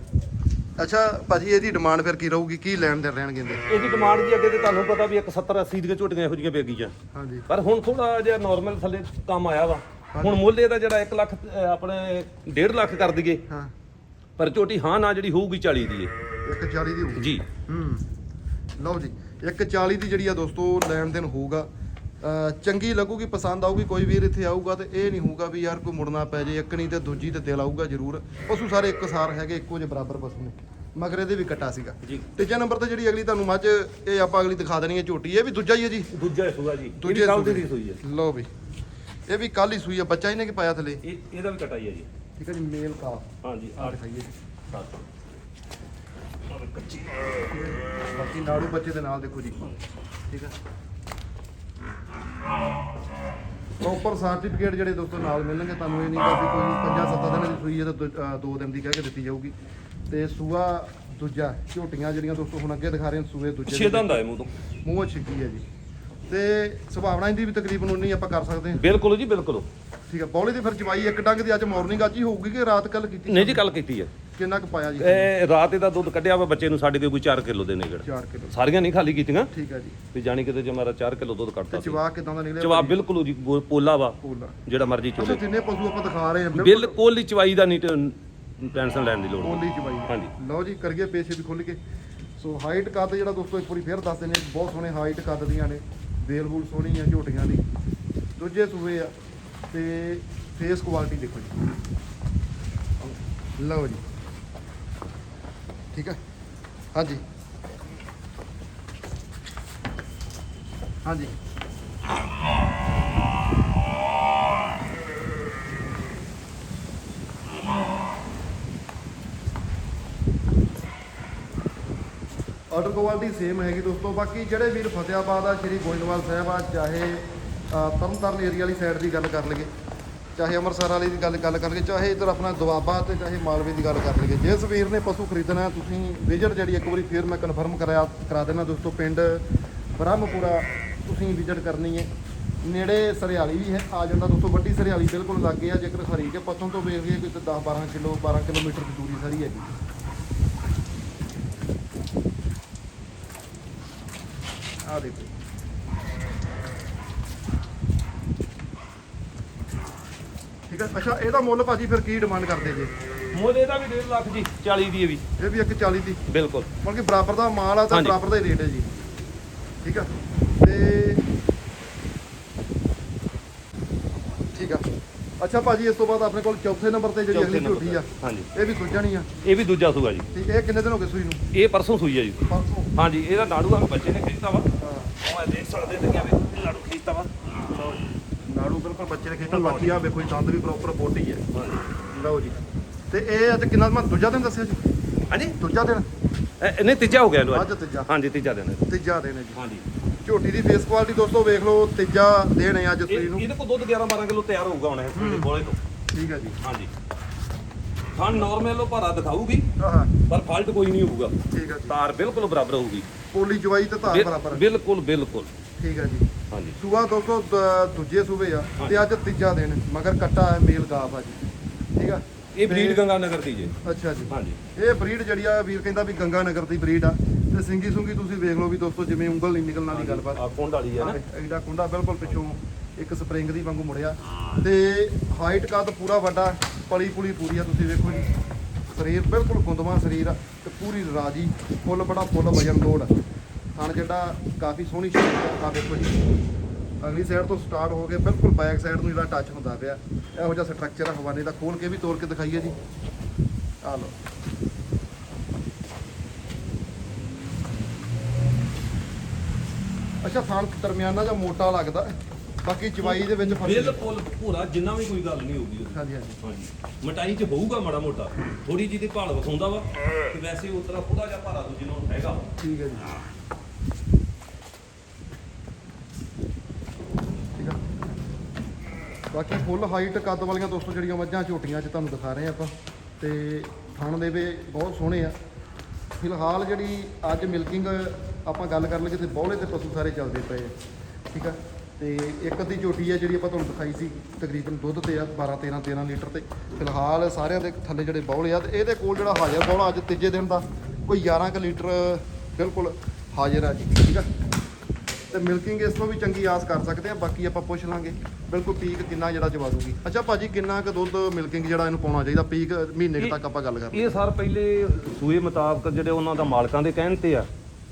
ਅੱਛਾ ਭਾਜੀ ਇਹਦੀ ਡਿਮਾਂਡ ਫਿਰ ਕੀ ਰਹੂਗੀ? ਕੀ ਲੈਣ ਦੇ ਰਹਿਣਗੇ ਇਹਦੇ?
ਇਹਦੀ ਡਿਮਾਂਡ ਜੀ ਅੱਗੇ ਤੇ ਤੁਹਾਨੂੰ ਪਤਾ ਵੀ ਇੱਕ 70 80 ਦੀਆਂ ਝੋਟੀਆਂ ਇਹੋ ਜਿਹੀਆਂ ਵੇਗੀਆਂ
ਹਾਂਜੀ।
ਪਰ ਹੁਣ ਥੋੜਾ ਜਿਹਾ ਨਾਰਮਲ ਥੱਲੇ ਕੰਮ ਆਇਆ ਵਾ। ਹੁਣ ਮੁੱਲ ਇਹਦਾ ਜਿਹੜਾ 1 ਲੱਖ ਅਹ, ਆਪਣੇ 1.5 ਲੱਖ ਕਰ ਦਈਏ।
ਹਾਂ।
ਪਰ ਝੋਟੀ ਹਾਂ ਨਾ ਜਿਹੜੀ ਹੋਊਗੀ 40 ਦੀ ਏ
ਇੱਕ 40 ਦੀ ਹੋਊਗੀ।
ਜੀ।
ਹੂੰ। ਲਓ ਜੀ ਇੱਕ 40 ਦੀ ਜਿਹੜੀ ਆ ਦੋਸਤੋ ਲੈਣ ਦੇਣ ਹੋਊਗਾ। ਅਹ ਚੰਗੀ ਲੱਗੂਗੀ ਪਸੰਦ ਆਊਗੀ ਕੋਈ ਵੀਰ ਇੱਥੇ ਆਊਗਾ ਤੇ ਇਹ ਨਹੀਂ ਹੋਊਗਾ ਵੀ ਯਾਰ ਕੋਈ ਮੁੜਨਾ ਪੈ ਜੇ ਇੱਕ ਨਹੀਂ ਤੇ ਦੂਜੀ ਤੇ ਦਿਲ ਆਊਗਾ ਜ਼ਰੂਰ। ਪਸ਼ੂ ਸਾਰੇ ਇੱਕੋ ਸਾਰ ਹੈਗੇ ਇੱਕੋ ਜਿਹੇ ਬਰਾਬਰ ਪਸ਼ੂ ਨੇ। ਮਗਰ ਇਹਦੇ ਵੀ ਕੱਟਾ ਸੀਗਾ।
ਜੀ।
ਤੀਜੇ ਨੰਬਰ ਤੇ ਜਿਹੜੀ ਅਗਲੀ ਤੁਹਾਨੂੰ ਮੱਝ ਇਹ ਆਪਾਂ ਅਗਲੀ ਦਿਖਾ ਦੇਣੀ ਹੈ ਝੋਟੀ ਇਹ ਵੀ ਦੂਜਾ ਹੀ ਹੈ ਜੀ?
ਦੂਜਾ ਸੂਆ ਜੀ।
ਦੂਜੇ ਸੂਏ।
ਹੈ।
ਲਓ ਵੀ। ਇਹ ਵੀ ਕੱਲ ਹੀ ਸੂਈ ਆ ਬੱਚਾ ਇਹਨੇ ਕਿ ਪਾਇਆ ਥੱਲੇ?
ਇਹ ਇਹਦਾ ਵੀ ਕਟਾਈ ਹੈ ਜੀ।
ਠੀਕ ਹੈ ਜੀ ਮੇਲ ਕਾ
ਹਾਂਜੀ
ਆ
ਆ
ਦਿਖਾਈਏ ਜੀ।
ਦੇਖੋ ਕੱਚੀ।
ਬਾਕੀ ਨਾੜੂ ਬੱਚੇ ਦੇ ਨਾਲ ਦੇਖੋ ਜੀ। ਠੀਕ ਹੈ ਪ੍ਰੋਪਰ ਸਰਟੀਫਿਕੇਟ ਜਿਹੜੇ ਦੋਸਤੋ ਨਾਲ ਮਿਲਣਗੇ ਤੁਹਾਨੂੰ ਇਹ ਨਹੀਂ ਕਿ ਕੋਈ ਪੰਜਾਂ ਸੱਤਾਂ ਦਿਨਾਂ ਦੀ ਸੂਈ ਹੈ ਤਾਂ 2 ਦਿਨ ਦੀ ਕਹਿ ਕੇ ਦਿੱਤੀ ਜਾਊਗੀ। ਤੇ ਸੂਆ ਦੂਜਾ ਝੋਟੀਆਂ ਜਿਹੜੀਆਂ ਦੋਸਤੋ ਹੁਣ ਅੱਗੇ ਦਿਖਾ ਰਹੇ ਹਾਂ ਸੂਏ ਦੂਜੇ
ਛੇ ਦੰਦ ਆਏ ਮੂੰਹ ਤੋਂ।
ਮੂੰਹ ਛਿੱਕੀ ਹੈ ਜੀ। ਤੇ ਸੁਭਾਵਨਾ ਇਹਦੀ ਵੀ ਤਕਰੀਬਨ ਉਨੀ ਆਪਾਂ ਕਰ ਸਕਦੇ ਹਾਂ।
ਬਿਲਕੁਲ ਜੀ ਬਿਲਕੁਲ।
ਠੀਕ ਹੈ ਬੌਲੀ ਦੀ ਫਿਰ ਚਵਾਈ ਇੱਕ ਡੰਗ ਦੀ ਅੱਜ ਮਾਰਨਿੰਗ ਅੱਜ ਹੀ ਹੋਊਗੀ ਕਿ ਰਾਤ ਕੱਲ ਕੀਤੀ
ਨਹੀਂ ਜੀ ਕੱਲ ਕੀਤੀ ਹੈ
ਕਿੰਨਾ ਕੁ ਪਾਇਆ ਜੀ?
ਇਹ ਰਾਤ ਇਹਦਾ ਦੁੱਧ ਕੱਢਿਆ ਵਾ ਬੱਚੇ ਨੂੰ ਸਾਡੇ ਕੋਲ ਕੋਈ 4 ਕਿਲੋ ਦੇ ਨੇਗੜ
4 ਕਿਲੋ।
ਸਾਰੀਆਂ ਨਹੀਂ ਖਾਲੀ ਕੀਤੀਆਂ।
ਠੀਕ ਹੈ ਜੀ।
ਵੀ ਜਾਣੀ ਕਿਤੇ ਜੇ ਮਾਰਾ 4 ਕਿਲੋ ਦੁੱਧ ਕੱਢਤਾ
ਤੇ ਚਵਾ ਕਿਦਾਂ ਦਾ ਨਿਕਲਿਆ?
ਜਵਾਬ ਬਿਲਕੁਲ ਜੀ ਗੋ- ਪੋਲਾ ਵਾ।
ਪੂਲਾ।
ਜਿਹੜਾ ਮਰਜ਼ੀ ਚੋਲੇ।
ਜਿੰਨੇ ਪਸ਼ੂ ਆਪਾਂ ਦਿਖਾ ਰਹੇ ਹਾਂ
ਬਿਲਕੁਲ। ਹੀ ਚਵਾਈ ਦਾ ਨਹੀਂ ਟੈਨਸ਼ਨ ਲੈਣ ਦੀ ਲੋੜ
ਪੋਲੀ ਚਵਾਈ
ਹਾਂਜੀ।
ਲਓ ਜੀ ਕਰੀਏ ਪੇਸ਼ੇ ਵੀ ਖੁੱਲ ਕੇ। ਸੋ ਹਾਈਟ ਕੱਦ ਜਿਹੜਾ ਦੋਸਤੋ ਇੱਕ ਵਾਰੀ ਫੇਰ ਦੱਸ ਦਿੰਦੇ ਹਾਂ, ਬਹੁਤ ਸੋਹਣੇ ਹਾਈਟ ਕੱਦ ਦੀਆਂ ਨੇ। ਬੇਲ ਬੂਲ ਸੋਹਣੀ ਆ, ਝੋਟੀਆਂ ਦੀ। ਦੂਜੇ ਸੂਏ ਆ ਤੇ ਫੇਸ ਕੁਆਲਿਟੀ ਦੇਖੋ ਜੀ। ਲਓ ਜੀ। ਠੀਕ ਹੈ ਹਾਂਜੀ। ਹਾਂਜੀ। ਆਰਡਰ ਕੁਆਲਿਟੀ ਸੇਮ ਹੈਗੀ ਦੋਸਤੋ। ਬਾਕੀ ਜਿਹੜੇ ਵੀਰ ਫਤਿਆਬਾਦ ਆ ਸ਼੍ਰੀ ਗੋਇੰਦਵਾਲ ਸਾਹਿਬ ਆ ਚਾਹੇ ਅ, ਤਰਨਤਾਰਨ ਏਰੀਆ ਵਾਲੀ ਸਾਈਡ ਦੀ ਗੱਲ ਕਰ ਲਈਏ ਚਾਹੇ ਅੰਮ੍ਰਿਤਸਰ ਵਾਲੀ ਦੀ ਗੱਲ ਗੱਲ ਕਰ ਲਈਏ ਚਾਹੇ ਇਧਰ ਆਪਣਾ ਦੁਆਬਾ ਤੇ ਚਾਹੇ ਮਾਲਵੇ ਦੀ ਗੱਲ ਕਰ ਲਈਏ। ਜਿਸ ਵੀਰ ਨੇ ਪਸ਼ੂ ਖਰੀਦਣਾ ਤੁਸੀਂ ਵਿਜ਼ਿਟ ਜਿਹੜੀ ਇੱਕ ਵਾਰੀ ਫੇਰ ਮੈਂ ਕਨਫਰਮ ਕਰਾਇਆ ਕਰਾ ਦੇਣਾ ਦੋਸਤੋ ਪਿੰਡ ਬ੍ਰਹਮਪੁਰਾ ਤੁਸੀਂ ਵਿਜ਼ਿਟ ਕਰਨੀ ਹੈ। ਨੇੜੇ ਸਰਿਆਲੀ ਵੀ ਹੈ ਆ ਜਾਂਦਾ ਦੋਸਤੋ ਵੱਡੀ ਸਰਿਆਲੀ ਬਿਲਕੁਲ ਲੱਗੇ ਆ ਜੇਕਰ ਹਰੀ ਹਰੀਕੇ ਪੱਤੋਂ ਤੋਂ ਵੇਖ ਲਈਏ ਕੋਈ 10 12 ਕਿਲੋ 12 ਕਿਲੋਮੀਟਰ ਦੀ ਦੂਰੀ ਸਾਰੀ ਹੈਗੀ। ਆ ਦੇਖੋ। ਠੀਕ ਹੈ? ਅੱਛਾ ਇਹਦਾ ਮੁੱਲ ਭਾਜੀ ਫਿਰ ਕੀ ਡਿਮਾਂਡ ਕਰਦੇ ਜੇ?
ਮੁੱਲ ਇਹਦਾ ਵੀ 1.5 ਲੱਖ ਜੀ 40 ਦੀ ਹੈ ਵੀ।
ਇਹ ਵੀ ਇੱਕ 40 ਦੀ।
ਬਿਲਕੁਲ।
ਮਤਲਬ ਕਿ ਬਰਾਬਰ ਦਾ ਮਾਲ ਆ ਤਾਂ
ਹਾਂਜੀ।
ਬਰਾਬਰ ਦਾ ਹੀ ਰੇਟ ਹੈ ਜੀ। ਠੀਕ ਆ? ਤੇ ਠੀਕ ਆ। ਅੱਛਾ ਭਾਜੀ ਇਸ ਤੋਂ ਬਾਅਦ ਆਪਣੇ ਕੋਲ ਚੌਥੇ ਨੰਬਰ ਤੇ ਜਿਹੜੀ ਅਗਲੀ ਝੋਟੀ ਆ।
ਹਾਂਜੀ।
ਇਹ ਵੀ ਸੁੱਜਣੀ ਆ।
ਇਹ ਵੀ ਦੂਜਾ ਸੂਆ ਜੀ।
ਠੀਕ ਇਹ ਕਿੰਨੇ ਦਿਨ ਹੋ ਗਏ ਸੂਈ ਨੂੰ?
ਇਹ ਪਰਸੋਂ ਸੂਈ ਹੈ ਜੀ।
ਪਰਸੋਂ?
ਹਾਂਜੀ ਇਹਦਾ ਨਾੜੂ ਆ ਬੱਚੇ ਨੇ ਖਰੀਦਤਾ ਵਾ। ਮੈਂ ਦੇਖ ਸਕਦੇ ਤੇ ਕਿਵੇਂ ਨਾੜੂ ਖਰੀਦਤਾ ਵਾ।
ਨਾੜੂ ਬਿਲਕੁਲ ਬੱਚੇ ਨੇ ਖੇਚਲ ਬਾਕੀ ਆ ਵੇਖੋ ਜੀ ਦੰਦ ਵੀ ਪ੍ਰੋਪਰ ਬੋਟੀ ਹੈ ਲਓ ਜੀ। ਤੇ ਇਹ ਅੱਜ ਕਿੰਨਾ ਮੈਂ ਦੂਜਾ ਦਿਨ ਦੱਸਿਆ ਜੀ।
ਹਾਂਜੀ?
ਦੂਜਾ ਦਿਨ।
ਇਹ- ਨਹੀਂ ਤੀਜਾ ਹੋ ਗਿਆ ਇਹਨੂੰ
ਅੱਜ। ਤੀਜਾ।
ਹਾਂਜੀ ਤੀਜਾ ਦਿਨ। ਹੈ।
ਤੀਜਾ ਦਿਨ ਹੈ ਜੀ।
ਹਾਂਜੀ।
ਝੋਟੀ ਦੀ ਫੇਸ ਕੁਆਲਿਟੀ ਦੋਸਤੋ ਵੇਖ ਲਓ ਤੀਜਾ ਦਿਨ ਹੈ ਅੱਜ
ਇਹ-
ਸੂਈ ਨੂੰ।
ਇਹਦੇ ਕੋਲ ਦੁੱਧ 11 12 ਕਿਲੋ ਤਿਆਰ ਹੋਊਗਾ ਹੁਣ ਇਹ ਬੋਲੇ ਤੋਂ।
ਠੀਕ ਹੈ ਜੀ।
ਹਾਂਜੀ। ਹਾਂ ਨਾਰਮਲ ਉਹ ਭਾਰਾ ਦਿਖਾਊਗੀ
ਆਹਾ
ਪਰ ਫਾਲਟ ਕੋਈ ਨਹੀਂ ਹੋਊਗਾ।
ਠੀਕ ਹੈ ਜੀ।
ਤਾਰ ਬਿਲਕੁਲ ਬਰਾਬਰ ਹੋਊਗੀ।
ਪੋਲੀ ਜਵਾਈ ਤੇ ਧਾਰ
ਬਿਲ-
ਬਰਾਬਰ
ਬਿਲਕੁਲ ਬਿਲਕੁਲ।
ਠੀਕ ਹੈ ਜੀ।
ਹਾਂਜੀ।
ਸੂਆ ਦੋਸਤੋ ਦ- ਦੂਜੇ ਸੂਬੇ ਆ ਤੇ ਅੱਜ ਤੀਜਾ ਦਿਨ ਮਗਰ ਕੱਟਾ ਹੈ ਮੇਲ ਗਾਫ ਆ ਜੀ। ਠੀਕ ਆ?
ਇਹ ਬਰੀਡ ਗੰਗਾ ਨਗਰ ਦੀ ਜੇ।
ਅੱਛਾ ਜੀ।
ਹਾਂਜੀ।
ਇਹ ਬਰੀਡ ਜਿਹੜੀ ਆ ਵੀਰ ਕਹਿੰਦਾ ਵੀ ਗੰਗਾ ਨਗਰ ਦੀ ਬਰੀਡ ਆ। ਤੇ ਸਿੰਗੀ ਸੁੰਗੀ ਤੁਸੀਂ ਵੇਖ ਲਓ ਵੀ ਦੋਸਤੋ ਜਿਵੇਂ ਉਂਗਲ ਨਹੀਂ ਨਿਕਲਣ ਵਾਲੀ ਗੱਲਬਾਤ।
ਆ ਕੁੰਡ ਵਾਲੀ ਹੈ ਨਾ
ਐਡਾ ਕੁੰਡਾ ਬਿਲਕੁਲ ਪਿੱਛੋਂ ਇੱਕ ਸਪਰਿੰਗ ਦੀ ਵਾਂਗੂ ਮੁੜਿਆ। ਤੇ ਹਾਈਟ ਕੱਦ ਪੂਰਾ ਵੱਡਾ, ਪਲੀ ਪੁਲੀ ਪੂਰੀ ਆ, ਤੁਸੀਂ ਵੇਖੋ ਜੀ। ਸਰੀਰ ਬਿਲਕੁਲ ਗੁੰਦਵਾ ਸਰੀਰ ਆ ਤੇ ਪੂਰੀ ਰਾਜੀ, ਫੁੱਲ ਬੜਾ ਫੁੱਲ ਵਜਨ ਲੋੜ ਥਣ ਜਿਹੜਾ ਕਾਫੀ ਸੋਹਣੀ ਸ਼ੇਪ ਆ ਵੇਖੋ ਜੀ। ਅਗਲੀ ਸਾਈਡ ਤੋਂ ਸਟਾਰਟ ਹੋ ਕੇ ਬਿਲਕੁਲ ਬੈਕ ਸਾਈਡ ਨੂੰ ਜਿਹੜਾ ਟੱਚ ਹੁੰਦਾ ਪਿਆ। ਇਹੋ ਜਿਹਾ ਸਟਰਕਚਰ ਆ, ਹਵਾਨੇ ਦਾ। ਖੋਲ ਕੇ ਵੀ ਤੋੜ ਕੇ ਦਿਖਾਈਏ ਜੀ। ਆ ਲਓ। ਅੱਛਾ, ਥਣ ਦਰਮਿਆਨਾ ਜਾਂ ਮੋਟਾ ਲੱਗਦਾ। ਬਾਕੀ ਚਵਾਈ ਦੇ ਵਿੱਚ ਫ਼ਰਕ
ਬਿਲਕੁਲ ਪੂਰਾ ਜਿੰਨਾ ਵੀ ਕੋਈ ਗੱਲ ਨਹੀਂ ਹੋਊਗੀ ਉਹਦੀ।
ਹਾਂਜੀ ਹਾਂਜੀ।
ਹਾਂਜੀ। ਮਟਾਈ ਚ ਹੋਊਗਾ ਮਾੜਾ ਮੋਟਾ। ਥੋੜੀ ਜਿਹੀ ਦੀ ਭਾਲ ਵਿਖਾਉਂਦਾ ਵਾ। ਤੇ ਵੈਸੇ ਉਤਰਾ ਥੋੜਾ ਜਿਹਾ ਭਾਰਾ ਦੂਜੇ ਨੂੰ ਹੈਗਾ
ਠੀਕ ਹੈ ਜੀ। ਠੀਕ ਆ। ਬਾਕੀ ਫੁੱਲ ਹਾਈਟ ਕੱਦ ਵਾਲੀਆਂ ਦੋਸਤੋ ਜਿਹੜੀਆਂ ਮੱਝਾਂ ਝੋਟੀਆਂ 'ਚ ਤੁਹਾਨੂੰ ਦਿਖਾ ਰਹੇ ਆਪਾਂ। ਤੇ ਥਣ ਦੇ ਵੀ ਬਹੁਤ ਸੋਹਣੇ ਆ। ਫਿਲਹਾਲ ਜਿਹੜੀ ਅੱਜ ਮਿਲਕਿੰਗ ਆਪਾਂ ਗੱਲ ਕਰ ਲਈਏ ਤੇ ਬੌਲੇ ਤੇ ਪਸ਼ੂ ਸਾਰੇ ਚੱਲਦੇ ਪਏ ਆ। ਠੀਕ ਆ? ਤੇ ਇੱਕ ਅੱਧੀ ਝੋਟੀ ਆ ਜਿਹੜੀ ਆਪਾਂ ਤੁਹਾਨੂੰ ਦਿਖਾਈ ਸੀ ਤਕਰੀਬਨ ਦੁੱਧ ਤੇ ਆ 12 13 13 ਲੀਟਰ ਤੇ। ਫਿਲਹਾਲ ਸਾਰਿਆਂ ਦੇ ਥੱਲੇ ਜਿਹੜੇ ਬੌਲੇ ਆ ਤੇ ਇਹਦੇ ਕੋਲ ਜਿਹੜਾ ਹਾਜ਼ਰ ਬੌਲਾ ਅੱਜ ਤੀਜੇ ਦਿਨ ਦਾ ਕੋਈ 11 ਕੁ ਲੀਟਰ ਬਿਲਕੁਲ ਹਾਜ਼ਰ ਆ ਜੀ ਠੀਕ ਆ? ਤੇ ਮਿਲਕਿੰਗ ਇਸ ਤੋਂ ਵੀ ਚੰਗੀ ਆਸ ਕਰ ਸਕਦੇ ਆ ਬਾਕੀ ਆਪਾਂ ਪੁੱਛ ਲਾਂਗੇ ਬਿਲਕੁਲ ਪੀਕ ਕਿੰਨਾ ਜਿਹੜਾ ਚਵਾ ਦੂਗੀ। ਅੱਛਾ ਭਾਜੀ ਕਿੰਨਾ ਕੁ ਦੁੱਧ ਮਿਲਕਿੰਗ ਜਿਹੜਾ ਇਹਨੂੰ ਪਾਉਣਾ ਚਾਹੀਦਾ ਪੀਕ ਮਹੀਨੇ ਤੱਕ ਆਪਾਂ ਗੱਲ ਕਰ
ਇਹ ਸਰ ਪਹਿਲੇ ਸੂਏ ਮੁਤਾਬਕ ਜਿਹੜੇ ਉਹਨਾਂ ਦਾ ਮਾਲਕਾਂ ਦੇ ਕਹਿਣ ਤੇ ਆ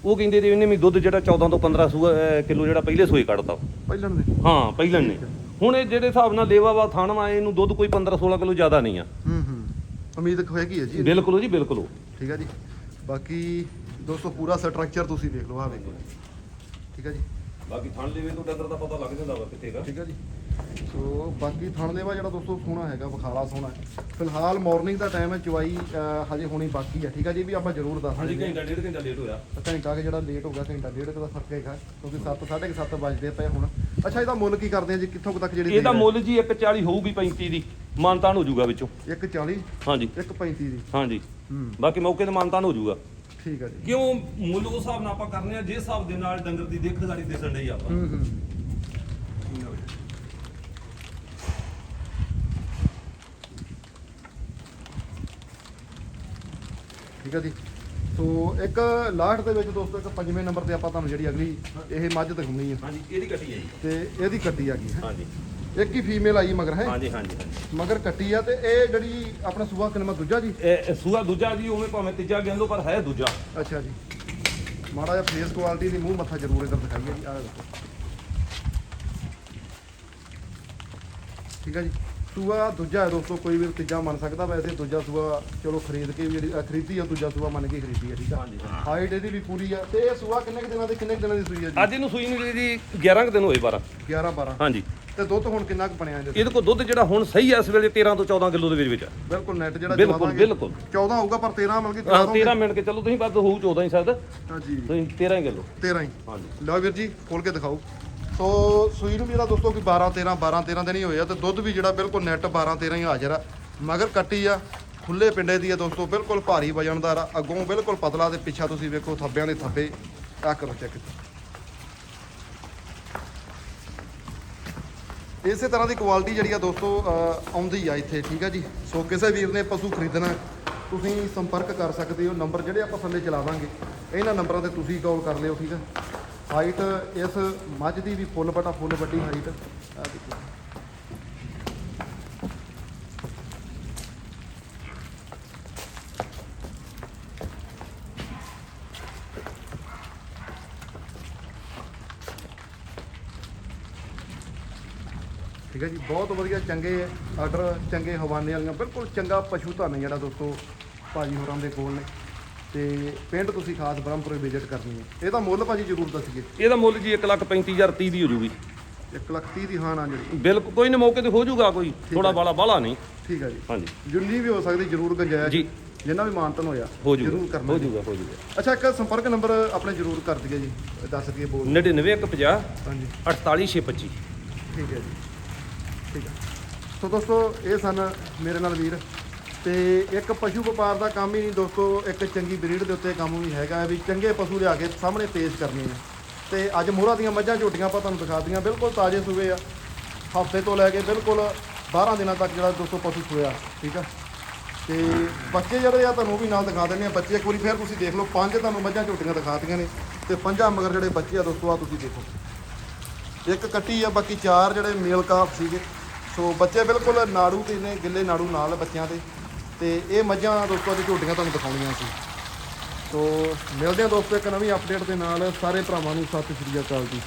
ਉਹ ਕਹਿੰਦੇ ਤੇ ਇਹਨੇ ਵੀ ਦੁੱਧ ਜਿਹੜਾ 14 ਤੋਂ 15 ਸੂਆ ਕਿਲੋ ਜਿਹੜਾ ਪਹਿਲੇ ਸੂਏ ਕੱਢਦਾ
ਪਹਿਲਾਂ ਦੇ?
ਹਾਂ ਪਹਿਲਾਂ ਨੇ ਹੁਣ ਇਹ ਜਿਹੜੇ ਹਿਸਾਬ ਨਾਲ ਲੇਵਾ ਵਾ ਥਣ ਵਾ ਇਹਨੂੰ ਦੁੱਧ ਕੋਈ 15 16 ਕਿਲੋ ਜ਼ਿਆਦਾ ਨਹੀਂ ਆ।
ਹੂੰ ਹੂੰ। ਉਮੀਦ ਹੋਏਗੀ ਹੈ ਜੀ
ਬਿਲਕੁਲ ਜੀ ਬਿਲਕੁਲ।
ਠੀਕ ਹੈ ਜੀ। ਬਾਕੀ ਦੋਸਤੋ ਪੂਰਾ ਸਟਰਕਚਰ ਤੁਸੀਂ ਦੇਖ ਲਓ ਆ ਵੇਖੋ। ਠੀਕ ਹੈ ਜੀ।
ਬਾਕੀ ਥਣ ਲੇਵੇ ਤੋਂ ਡੰਗਰ ਦਾ ਪਤਾ ਲੱਗ ਜਾਂਦਾ ਵਾ ਕਿੱਥੇਗਾ
ਠੀਕ ਹੈ ਜੀ। ਸੋ ਬਾਕੀ ਥਣ ਦੇਵਾ ਜਿਹੜਾ ਦੋਸਤੋ ਸੋਹਣਾ ਹੈਗਾ ਵਿਖਾਲਾ ਸੋਹਣਾ। ਹੈ ਫਿਲਹਾਲ ਮਾਰਨਿੰਗ ਦਾ ਟਾਈਮ ਹੈ ਚਵਾਈ ਅਹ, ਹਜੇ ਹੋਣੀ ਬਾਕੀ ਹੈ ਠੀਕ ਹੈ ਜੀ? ਇਹ ਵੀ ਆਪਾਂ ਜ਼ਰੂਰ ਦੱਸ
ਹਾਂਜੀ
ਦਿੰਦੇ ਹਾਂ।
ਘੰਟਾ ਡੇਢ ਘੰਟਾ ਲੇਟ ਹੋਇਆ।
ਘੰਟਾ ਕਿ ਜਿਹੜਾ ਲੇਟ ਹੋ ਗਿਆ ਘੰਟਾ ਡੇਢ ਕੁ ਦਾ ਫ਼ਰਕ ਹੈਗਾ ਕਿਉਂਕਿ 7 7:30 ਵੱਜਦੇ ਪਏ ਹੁਣ। ਅੱਛਾ ਇਹਦਾ ਮੁੱਲ ਕੀ ਕਰਦੇ ਆ ਜੀ? ਕਿੱਥੋਂ ਕੁ ਤੱਕ ਜਿਹੜੀ
ਇਹਦਾ ਮੁੱਲ ਜੀ 140 ਹੋਊਗੀ 35 ਦੀ। ਮਾਨਤਾਨ ਹੋ ਜਾਊਗਾ ਵਿੱਚੋਂ।
140
ਹਾਂਜੀ।
135 ਦੀ।
ਹਾਂਜੀ।
ਹੂੰ।
ਬਾਕੀ ਮੌਕੇ ਤੇ ਮਾਨਤਾਨ ਹੋ ਜਾਊਗਾ।
ਠੀਕ ਆ ਜੀ।
ਕਿਉਂ? ਮੁੱਲ ਉਸ ਹਿਸਾਬ ਨਾਲ ਆਪਾਂ ਕਰਨੇ ਆ ਜਿਸ ਹਿਸਾਬ ਦੇ ਨਾਲ ਡੰਗਰ ਦੀ ਦੇਖ ਗਾੜੀ ਦਿਸਣ ਡਈ ਆਪਾਂ।
ਹੂੰ ਹੂੰ। ਠੀਕ ਆ ਜੀ? ਸੋ ਇੱਕ ਲਾਸਟ ਦੇ ਵਿੱਚ ਦੋਸਤੋ ਇੱਕ ਪੰਜਵੇਂ ਨੰਬਰ ਤੇ ਆਪਾਂ ਤੁਹਾਨੂੰ ਜਿਹੜੀ ਅਗਲੀ ਇਹ ਮੱਝ ਦਿਖਾਉਣੀ ਹੈ
ਹਾਂਜੀ ਇਹਦੀ ਕੱਟੀ ਹੈ ਜੀ।
ਤੇ ਇਹਦੀ ਕੱਟੀ ਆ ਗਈ ਹੈ?
ਹਾਂਜੀ।
ਇੱਕ ਹੀ ਫੀਮੇਲ ਆਈ ਮਗਰ ਹੈ?
ਹਾਂਜੀ ਹਾਂਜੀ ਹਾਂਜੀ।
ਮਗਰ ਕੱਟੀ ਆ ਤੇ ਇਹ ਜਿਹੜੀ ਆਪਣਾ ਸੂਆ ਕਿਨਮਾ ਦੂਜਾ ਜੀ?
ਇਹ ਸੂਆ ਦੂਜਾ ਜੀ ਉਵੇਂ ਭਾਵੇਂ ਤੀਜਾ ਕਹਿੰਦੋ ਪਰ ਹੈ ਦੂਜਾ।
ਅੱਛਾ ਜੀ। ਮਾੜਾ ਜਿਹਾ ਫੇਸ ਕੁਆਲਿਟੀ ਦੀ ਮੂੰਹ ਮੱਥਾ ਜ਼ਰੂਰ ਇਧਰ ਦਿਖਾਈਏ ਜੀ ਆਹ ਦੇਖੋ। ਠੀਕ ਹੈ ਜੀ? ਸੂਆ ਦੂਜਾ ਹੈ ਦੋਸਤੋ ਕੋਈ ਵੀ ਤੀਜਾ ਮੰਨ ਸਕਦਾ ਵੈਸੇ ਦੂਜਾ ਸੂਆ ਚਲੋ ਖਰੀਦ ਕੇ ਵੀ ਜਿਹੜੀ ਅ, ਖਰੀਦੀ ਆ ਦੂਜਾ ਸੂਆ ਮੰਨ ਕੇ ਖਰੀਦੀ ਆ ਠੀਕ ਆ?
ਹਾਂਜੀ,
ਹਾਈਟ ਇਹਦੀ ਵੀ ਪੂਰੀ ਆ ਤੇ ਇਹ ਸੂਆ ਕਿੰਨੇ ਕੁ ਦਿਨਾਂ ਦੀ ਕਿੰਨੇ ਕੁ ਦਿਨਾਂ ਦੀ ਸੂਈ ਆ ਜੀ?
ਅੱਜ ਇਹਨੂੰ ਸੂਈ ਨੂੰ ਜੀ 11 ਕੁ ਦਿਨ ਹੋਏ 12
11 12
ਹਾਂਜੀ।
ਤੇ ਦੁੱਧ ਹੁਣ ਕਿੰਨਾ ਕੁ ਬਣਿਆ ਇਹਦੇ
ਇਹਦੇ ਕੋਲ ਦੁੱਧ ਜਿਹੜਾ ਹੁਣ ਸਹੀ ਹੈ ਇਸ ਵੇਲੇ 13 ਤੋਂ 14 ਕਿਲੋ ਦੇ ਵਿੱਚ ਵਿੱਚ ਆ।
ਬਿਲਕੁਲ ਨੈਟ ਜਿਹੜਾ
ਬਿਲਕੁਲ,
ਚਵਾਵਾਂਗੇ,
ਬਿਲਕੁਲ।
14 ਹੋਊਗਾ ਪਰ 13 ਮਿਲ ਕੇ
ਹਾਂ 13 ਮਿੰਟ ਕੇ ਚਲੋ ਤੁਸੀਂ ਵੱਧ ਹੋਊ 14 ਹੀ ਸ਼ਾਇਦ।
ਹਾਂਜੀ।
ਤੁਸੀਂ 13 ਹੀ ਕਿਲੋ।
13 ਹੀ।
ਹਾਂਜੀ।
ਲਓ ਵੀਰ ਜੀ ਖੋਲ ਕੇ ਦਿਖਾਓ। ਸੋ ਸੂਈ ਨੂੰ ਵੀ ਇਹਦਾ ਦੋਸਤੋ ਕੋਈ 12 13 12 13 ਦਿਨ ਹੀ ਹੋਏ ਆ ਤੇ ਦੁੱਧ ਵੀ ਜਿਹੜਾ ਬਿਲਕੁਲ ਨੈਟ 12 13 ਹੀ ਹਾਜ਼ਰ ਆ। ਮਗਰ ਕੱਟੀ ਆ, ਖੁੱਲੇ ਪਿੰਡੇ ਦੀ ਆ ਦੋਸਤੋ, ਬਿਲਕੁਲ ਭਾਰੀ ਵਜਨਦਾਰ ਆ। ਅੱਗੋਂ ਬਿਲਕੁਲ ਪਤਲਾ ਤੇ ਪਿੱਛਾ ਤੁਸੀਂ ਵੇਖੋ, ਥੱਬਿਆਂ ਦੇ ਥੱਬੇ ਆ ਕਰੋ ਚੈੱਕ ਇਸੇ ਤਰ੍ਹਾਂ ਦੀ ਕੁਆਲਿਟੀ ਜਿਹੜੀ ਆ ਦੋਸਤੋ ਆਉਂਦੀ ਆ ਇੱਥੇ, ਠੀਕ ਆ ਜੀ? ਸੋ ਕਿਸੇ ਵੀਰ ਨੇ ਪਸ਼ੂ ਖਰੀਦਣਾ, ਤੁਸੀਂ ਸੰਪਰਕ ਕਰ ਸਕਦੇ ਹੋ। ਨੰਬਰ ਜਿਹੜੇ ਆਪਾਂ ਥੱਲੇ ਚਲਾ ਦਾਂਗੇ ਇਹਨਾਂ ਨੰਬਰਾਂ ਤੇ ਤੁਸੀਂ ਕਾਲ ਕਰ ਲਿਓ, ਠੀਕ ਆ? ਹਾਈਟ ਇਸ ਮੱਝ ਦੀ ਵੀ ਫੁੱਲ ਬਟਾ ਫੁੱਲ ਵੱਡੀ ਹਾਈਟ ਆ ਦੇਖੋ। ਠੀਕ ਹੈ ਜੀ, ਬਹੁਤ ਵਧੀਆ ਚੰਗੇ ਆਰਡਰ, ਚੰਗੇ ਹਵਾਨੇ ਵਾਲੀਆਂ, ਬਿਲਕੁਲ ਚੰਗਾ ਪਸ਼ੂ ਧਨ ਜਿਹੜਾ ਦੋਸਤੋ, ਭਾਜੀ ਹੋਰਾਂ ਦੇ ਕੋਲ ਨੇ। ਤੇ ਪਿੰਡ ਤੁਸੀਂ ਖਾਸ ਬ੍ਰਹਮਪੁਰੇ ਵਿਜ਼ਿਟ ਕਰਨੀ ਹੈ। ਇਹਦਾ ਮੁੱਲ ਭਾਜੀ ਜ਼ਰੂਰ ਦੱਸੀਏ।
ਇਹਦਾ ਮੁੱਲ ਜੀ 135030 ਦੀ ਹੋ ਜੂਗੀ।
1 ਲੱਖ 30 ਦੀ ਹਾਂ ਨਾ ਜਿਹੜੀ।
ਬਿਲਕੁਲ ਕੋਈ ਨਾ ਮੌਕੇ ਤੇ ਹੋ ਜਾਊਗਾ ਕੋਈ। ਥੋੜਾ ਬਾਲਾ ਬਾਲਾ ਨਹੀਂ।
ਠੀਕ ਹੈ ਜੀ।
ਹਾਂਜੀ।
ਜਿੰਨੀ ਵੀ ਹੋ ਸਕਦੀ ਜ਼ਰੂਰ ਗੰਜਾਇਸ਼।
ਜੀ।
ਜਿੰਨਾ ਵੀ ਮਾਨਤਨ ਹੋਇਆ
ਹੋ
ਜ਼ਰੂਰ
ਜਾਊਗਾ
ਕਰਨਾ
ਹੋ ਜਾਊਗਾ ਹੋ ਜਾਊਗਾ
ਅੱਛਾ ਇੱਕ ਸੰਪਰਕ ਨੰਬਰ ਆਪਣੇ ਜ਼ਰੂਰ ਕਰ ਦਈਏ ਜੀ। ਦੱਸ ਦਈਏ ਬੋਲ।
99150
ਹਾਂਜੀ।
48625
ਠੀਕ ਹੈ ਜੀ। ਠੀਕ ਹੈ। ਸੋ ਦੋਸਤੋ ਇਹ ਸਨ ਮੇਰੇ ਨਾਲ ਵੀਰ। ਤੇ ਇੱਕ ਪਸ਼ੂ ਵਪਾਰ ਦਾ ਕੰਮ ਹੀ ਨਹੀਂ ਦੋਸਤੋ, ਇੱਕ ਚੰਗੀ ਬਰੀਡ ਦੇ ਉੱਤੇ ਕੰਮ ਵੀ ਹੈਗਾ ਵੀ ਚੰਗੇ ਪਸ਼ੂ ਲਿਆ ਕੇ ਸਾਹਮਣੇ ਪੇਸ਼ ਕਰਨੇ ਆ। ਤੇ ਅੱਜ ਮੋਹਰਾ ਦੀਆਂ ਮੱਝਾਂ ਝੋਟੀਆਂ ਆਪਾਂ ਤੁਹਾਨੂੰ ਦਿਖਾ ਬਿਲਕੁਲ ਤਾਜ਼ੇ ਸੂਏ ਆ। ਹਫ਼ਤੇ ਤੋਂ ਲੈ ਕੇ ਬਿਲਕੁਲ 12 ਦਿਨਾਂ ਤੱਕ ਜਿਹੜਾ ਦੋਸਤੋ ਪਸ਼ੂ ਸੋਇਆ ਠੀਕ ਆ? ਤੇ ਬੱਚੇ ਜਿਹੜੇ ਆ ਤੁਹਾਨੂੰ ਉਹ ਵੀ ਨਾਲ ਦਿਖਾ ਦਿੰਦੇ ਆ। ਬੱਚੇ ਇੱਕ ਵਾਰੀ ਫਿਰ ਤੁਸੀਂ ਦੇਖ ਲਓ, ਪੰਜ ਤੁਹਾਨੂੰ ਮੱਝਾਂ ਝੋਟੀਆਂ ਦਿਖਾਤੀਆਂ ਨੇ ਤੇ ਪੰਜਾਂ ਮਗਰ ਜਿਹੜੇ ਬੱਚੇ ਆ ਦੋਸਤੋ ਆ ਤੁਸੀਂ ਦੇਖੋ। ਇੱਕ ਕੱਟੀ ਆ, ਬਾਕੀ ਚਾਰ ਜਿਹੜੇ ਮੇਲ ਕਾਫ ਸੀਗੇ। ਸੋ ਬੱਚੇ ਬਿਲਕੁਲ ਨਾੜੂ ਤੇ ਨੇ, ਗਿੱਲੇ ਨਾੜੂ ਨਾਲ ਬੱਚਿਆਂ ਦੇ। ਤੇ ਇਹ ਮੱਝਾਂ ਦੋਸਤੋ ਦੀ ਝੋਟੀਆਂ ਤੁਹਾਨੂੰ ਦਿਖਾਉਣੀਆਂ ਸੀ। ਸੋ ਮਿਲਦੇ ਹਾਂ ਦੋਸਤੋ ਇੱਕ ਨਵੀਂ ਅਪਡੇਟ ਦੇ ਨਾਲ। ਸਾਰੇ ਭਰਾਵਾਂ ਨੂੰ ਸਤਿ ਸ਼੍ਰੀ ਅਕਾਲ ਜੀ।